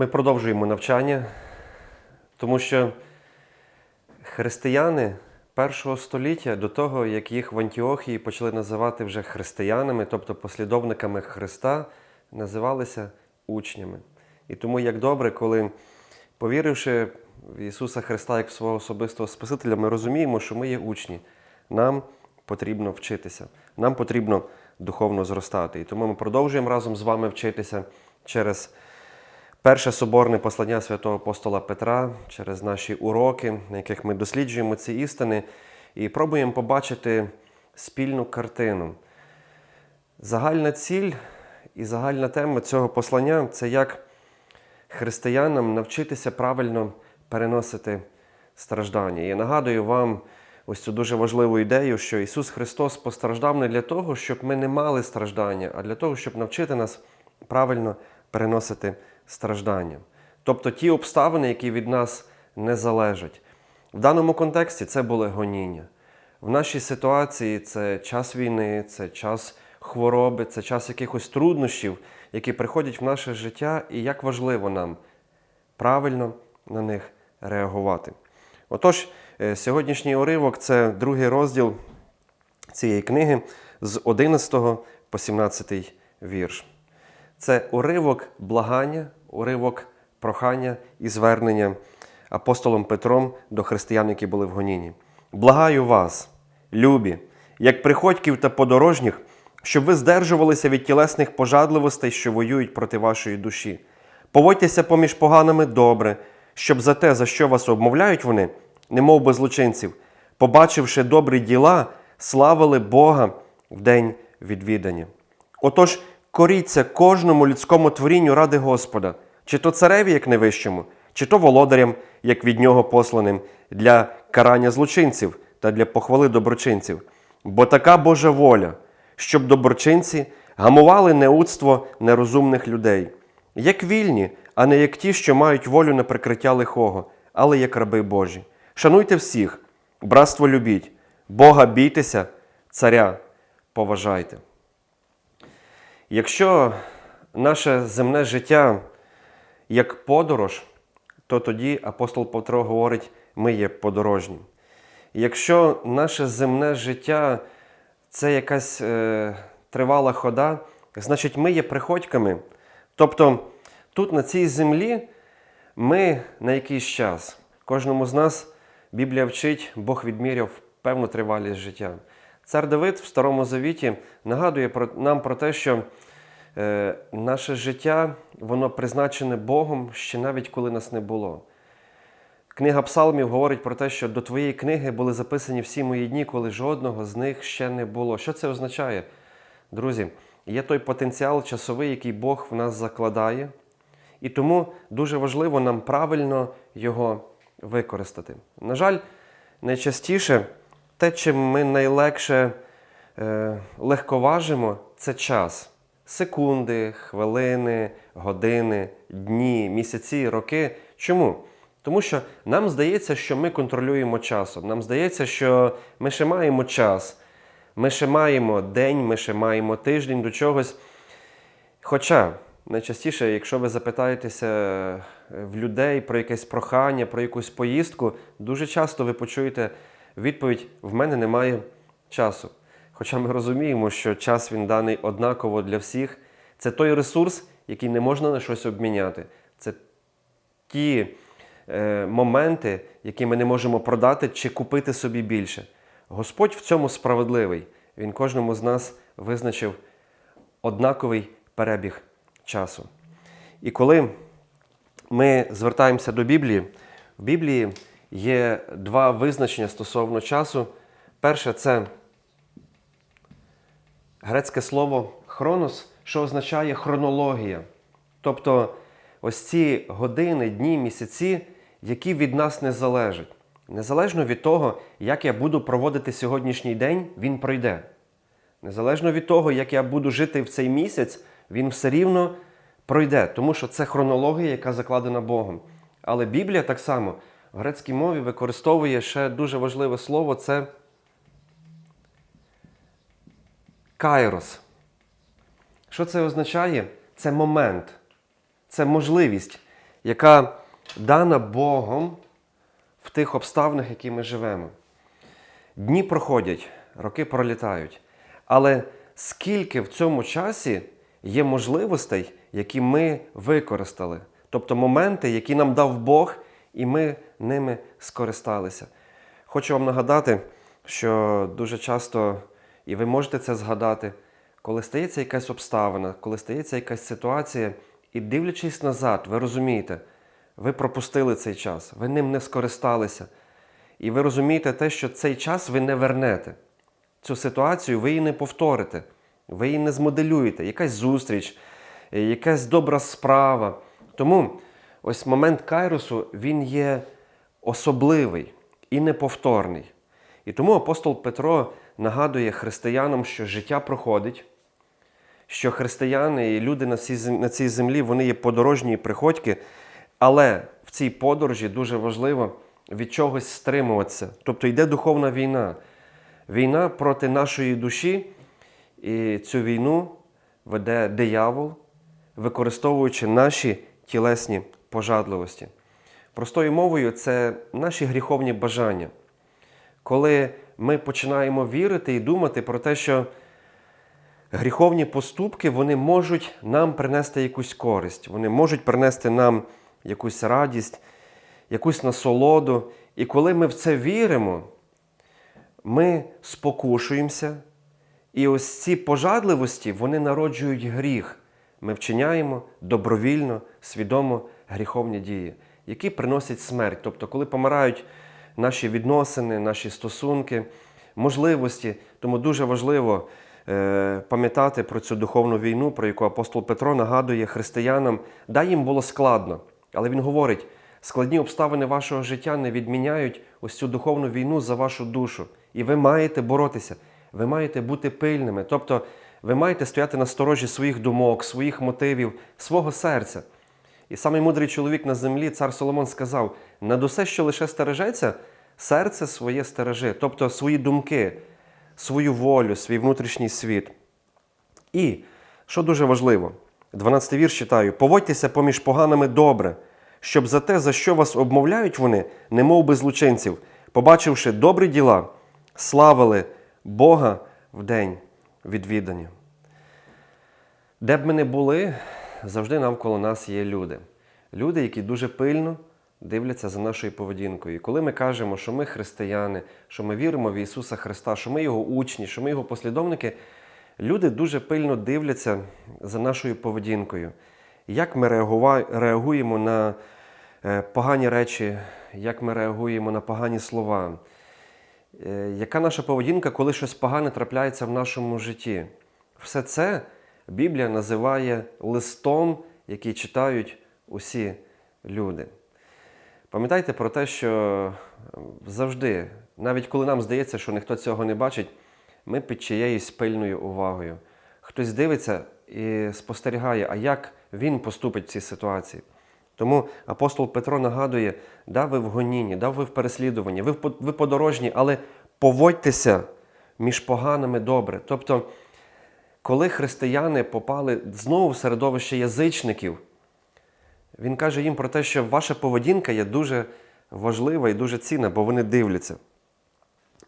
Ми продовжуємо навчання, тому що християни першого століття до того, як їх в Антіохії почали називати вже християнами, тобто послідовниками Христа, називалися учнями. І тому як добре, коли, повіривши в Ісуса Христа як в свого особистого Спасителя, ми розуміємо, що ми є учні. Нам потрібно вчитися, нам потрібно духовно зростати. І тому ми продовжуємо разом з вами вчитися через перше соборне послання святого апостола Петра, через наші уроки, на яких ми досліджуємо ці істини, і пробуємо побачити спільну картину. Загальна ціль і загальна тема цього послання це як християнам навчитися правильно переносити страждання. Я нагадую вам ось цю дуже важливу ідею, що Ісус Христос постраждав не для того, щоб ми не мали страждання, а для того, щоб навчити нас правильно переносити страждання. Тобто ті обставини, які від нас не залежать. В даному контексті це були гоніння. В нашій ситуації це час війни, це час хвороби, це час якихось труднощів, які приходять в наше життя, і як важливо нам правильно на них реагувати. Отож, е, сьогоднішній уривок це другий розділ цієї книги з 11 по 17 вірш. Це уривок благання, уривок прохання і звернення апостолом Петром до християн, які були в гонінні. Благаю вас, любі, як приходьків та подорожніх, щоб ви здержувалися від тілесних пожадливостей, що воюють проти вашої душі. Поводьтеся поміж поганими добре, щоб за те, за що вас обмовляють вони, немов би злочинців, побачивши добрі діла, славили Бога в день відвідання. Отож, коріться кожному людському творінню ради Господа, чи то цареві, як найвищому, чи то володарям, як від нього посланим, для карання злочинців та для похвали доброчинців. Бо така Божа воля, щоб доброчинці гамували неудство нерозумних людей, як вільні, а не як ті, що мають волю на прикриття лихого, але як раби Божі. Шануйте всіх, братство любіть, Бога бійтеся, царя поважайте. Якщо наше земне життя як подорож, то тоді апостол Петро говорить, ми є подорожні. Якщо наше земне життя це якась е, тривала хода, значить ми є приходьками. Тобто тут, на цій землі, ми на якийсь час. Кожному з нас Біблія вчить, Бог відміряв певну тривалість життя. Цар Давид в Старому Завіті нагадує нам про те, що е, наше життя воно призначене Богом ще навіть коли нас не було. Книга Псалмів говорить про те, що до твоєї книги були записані всі мої дні, коли жодного з них ще не було. Що це означає? Друзі, є той потенціал часовий, який Бог в нас закладає, і тому дуже важливо нам правильно його використати. На жаль, найчастіше те, чим ми найлегше е, легковажимо, це час. Секунди, хвилини, години, дні, місяці, роки. Чому? Тому що нам здається, що ми контролюємо часом. Нам здається, що ми ще маємо час, ми ще маємо день, ми ще маємо тиждень до чогось. Хоча найчастіше, якщо ви запитаєтеся е, в людей про якесь прохання, про якусь поїздку, дуже часто ви почуєте відповідь: в мене немає часу. Хоча ми розуміємо, що час він даний однаково для всіх. Це той ресурс, який не можна на щось обміняти. Це ті е, моменти, які ми не можемо продати чи купити собі більше. Господь в цьому справедливий. Він кожному з нас визначив однаковий перебіг часу. І коли ми звертаємося до Біблії, в Біблії є два визначення стосовно часу. Перше це грецьке слово хронос, що означає хронологія. Тобто ось ці години, дні, місяці, які від нас не залежать. Незалежно від того, як я буду проводити сьогоднішній день, він пройде. Незалежно від того, як я буду жити в цей місяць, він все рівно пройде, тому що це хронологія, яка закладена Богом. Але Біблія так само в грецькій мові використовує ще дуже важливе слово це кайрос. Що це означає? Це момент, це можливість. яка дана Богом в тих обставинах, які ми живемо. Дні проходять, роки пролітають. Але скільки в цьому часі є можливостей, які ми використали, тобто моменти, які нам дав Бог, і ми ними скористалися. Хочу вам нагадати, що дуже часто, і ви можете це згадати, коли стається якась обставина, коли стається якась ситуація, і дивлячись назад, ви розумієте, ви пропустили цей час, ви ним не скористалися. І ви розумієте те, що цей час ви не вернете. Цю ситуацію ви її не повторите, ви її не змоделюєте, якась зустріч, якась добра справа. Тому ось момент Кайрусу він є особливий і неповторний. І тому апостол Петро нагадує християнам, що життя проходить, що християни і люди на цій, землі вони є подорожні і приходьки, але в цій подорожі дуже важливо від чогось стримуватися. Тобто йде духовна війна. Війна проти нашої душі, і цю війну веде диявол, використовуючи наші тілесні пожадливості. Простою мовою, це наші гріховні бажання. Коли ми починаємо вірити і думати про те, що гріховні поступки вони можуть нам принести якусь користь, вони можуть принести нам якусь радість, якусь насолоду. І коли ми в це віримо, ми спокушуємося, і ось ці пожадливості вони народжують гріх. Ми вчиняємо добровільно, свідомо гріховні дії, які приносять смерть. Тобто, коли помирають наші відносини, наші стосунки, можливості. Тому дуже важливо е, пам'ятати про цю духовну війну, про яку апостол Петро нагадує християнам. Да, їм було складно, але він говорить: складні обставини вашого життя не відміняють ось цю духовну війну за вашу душу. І ви маєте боротися, ви маєте бути пильними. Тобто, ви маєте стояти на сторожі своїх думок, своїх мотивів, свого серця. І самий мудрий чоловік на землі, цар Соломон, сказав: над усе, що лише стережеться, серце своє стережи, тобто свої думки, свою волю, свій внутрішній світ. І, що дуже важливо, 12 вірш читаю: поводьтеся поміж поганими добре, щоб за те, за що вас обмовляють вони, немов би злочинців, побачивши добрі діла, славили Бога в день відвідання. Де б ми не були, завжди навколо нас є люди. Люди, які дуже пильно дивляться за нашою поведінкою. І коли ми кажемо, що ми християни, що ми віримо в Ісуса Христа, що ми Його учні, що ми Його послідовники, люди дуже пильно дивляться за нашою поведінкою. Як ми реагуємо на е, погані речі, як ми реагуємо на погані слова, Е, яка наша поведінка, коли щось погане трапляється в нашому житті. Все це Біблія називає листом, який читають усі люди. Пам'ятайте про те, що е, завжди, навіть коли нам здається, що ніхто цього не бачить, ми під чиєюсь пильною увагою. Хтось дивиться і спостерігає, а як він поступить в цій ситуації. Тому апостол Петро нагадує, да, ви в гонінні, да, ви в переслідуванні, ви, ви подорожні, але поводьтеся між поганими добре. Тобто, коли християни попали знову в середовище язичників, він каже їм про те, що ваша поведінка є дуже важлива і дуже цінна, бо вони дивляться.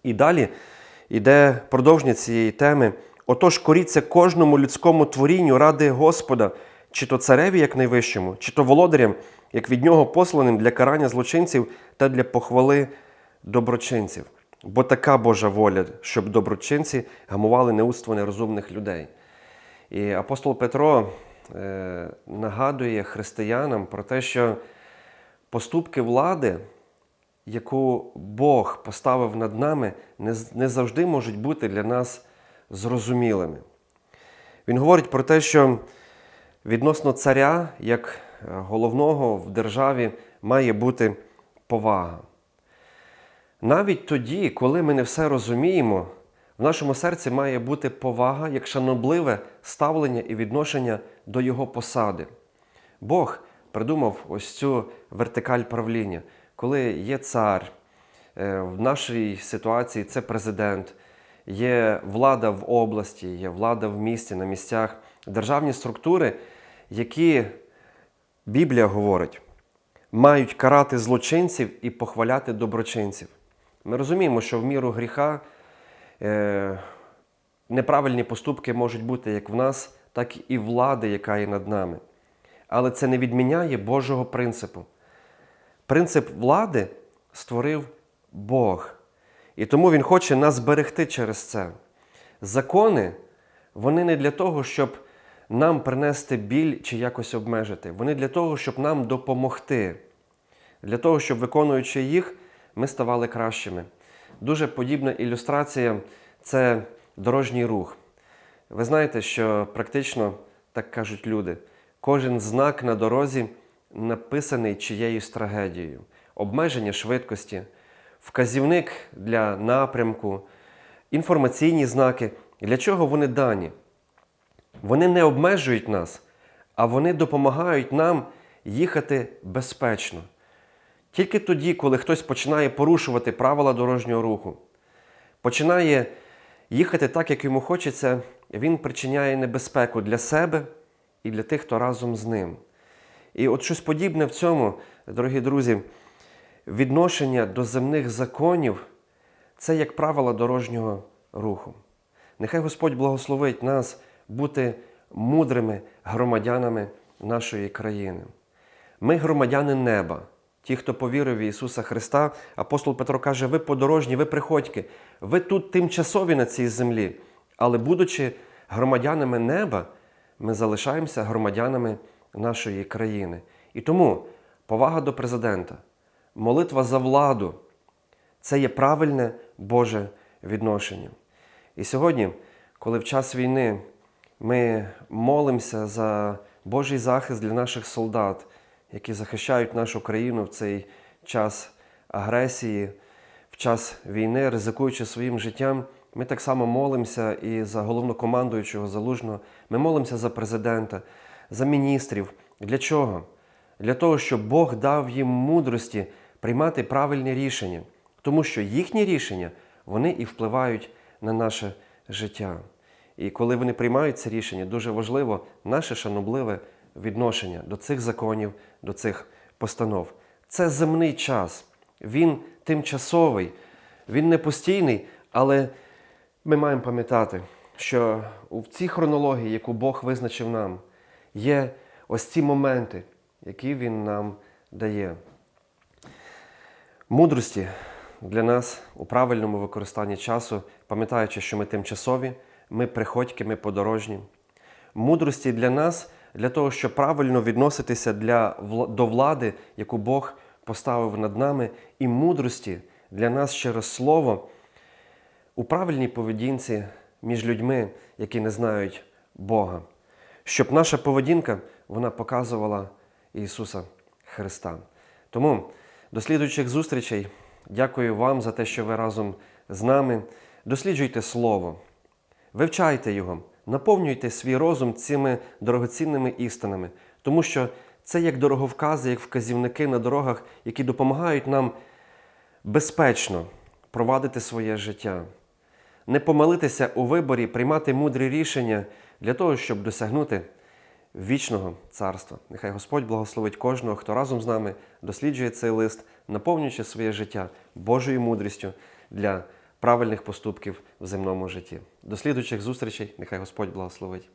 І далі йде продовження цієї теми. Отож, коріться кожному людському творінню ради Господа, чи то цареві, як найвищому, чи то володарям, як від нього посланим для карання злочинців та для похвали доброчинців. Бо така Божа воля, щоб доброчинці гамували неудство нерозумних людей. І апостол Петро е, нагадує християнам про те, що поступки влади, яку Бог поставив над нами, не, не завжди можуть бути для нас зрозумілими. Він говорить про те, що відносно царя, як е, головного в державі, має бути повага. Навіть тоді, коли ми не все розуміємо, в нашому серці має бути повага як шанобливе ставлення і відношення до його посади. Бог придумав ось цю вертикаль правління, коли є цар, е, в нашій ситуації це президент, є влада в області, є влада в місті, на місцях, державні структури, які Біблія говорить, мають карати злочинців і похваляти доброчинців. Ми розуміємо, що в міру гріха е, неправильні поступки можуть бути як в нас, так і влади, яка є над нами. Але це не відміняє Божого принципу. Принцип влади створив Бог. І тому Він хоче нас зберегти через це. Закони, вони не для того, щоб нам принести біль чи якось обмежити. Вони для того, щоб нам допомогти. Для того, щоб виконуючи їх, ми ставали кращими. Дуже подібна ілюстрація це дорожній рух. Ви знаєте, що практично, так кажуть люди, кожен знак на дорозі написаний чиєюсь трагедією, обмеження швидкості, вказівник для напрямку, інформаційні знаки. Для чого вони дані? Вони не обмежують нас, а вони допомагають нам їхати безпечно. Тільки тоді, коли хтось починає порушувати правила дорожнього руху, починає їхати так, як йому хочеться, він причиняє небезпеку для себе і для тих, хто разом з ним. І от щось подібне в цьому, дорогі друзі, відношення до земних законів це як правила дорожнього руху. Нехай Господь благословить нас бути мудрими громадянами нашої країни. Ми громадяни неба. Ті, хто повірив в Ісуса Христа, апостол Петро каже: ви подорожні, ви приходьки, ви тут тимчасові на цій землі. Але будучи громадянами неба, ми залишаємося громадянами нашої країни. І тому повага до президента, молитва за владу це є правильне Боже відношення. І сьогодні, коли в час війни ми молимося за Божий захист для наших солдат, які захищають нашу країну в цей час агресії, в час війни, ризикуючи своїм життям, ми так само молимося і за головнокомандуючого залужного. Ми молимося за президента, за міністрів. Для чого? Для того, щоб Бог дав їм мудрості приймати правильні рішення, тому що їхні рішення вони і впливають на наше життя. І коли вони приймають це рішення, дуже важливо наше шанобливе відношення до цих законів, до цих постанов. Це земний час, він тимчасовий, він не постійний, але ми маємо пам'ятати, що в цій хронології, яку Бог визначив нам, є ось ці моменти, які Він нам дає. Мудрості для нас у правильному використанні часу, пам'ятаючи, що ми тимчасові, ми приходьки, ми подорожні. Мудрості для нас для того, щоб правильно відноситися для, до влади, яку Бог поставив над нами, і мудрості для нас через Слово у правильній поведінці між людьми, які не знають Бога, щоб наша поведінка вона показувала Ісуса Христа. Тому до слідуючих зустрічей. Дякую вам за те, що ви разом з нами. Досліджуйте Слово, вивчайте його, наповнюйте свій розум цими дорогоцінними істинами, тому що це як дороговкази, як вказівники на дорогах, які допомагають нам безпечно провадити своє життя, не помилитися у виборі, приймати мудрі рішення для того, щоб досягнути вічного царства. Нехай Господь благословить кожного, хто разом з нами досліджує цей лист, наповнюючи своє життя Божою мудрістю для правильних поступків в земному житті. До слідуючих зустрічей, нехай Господь благословить.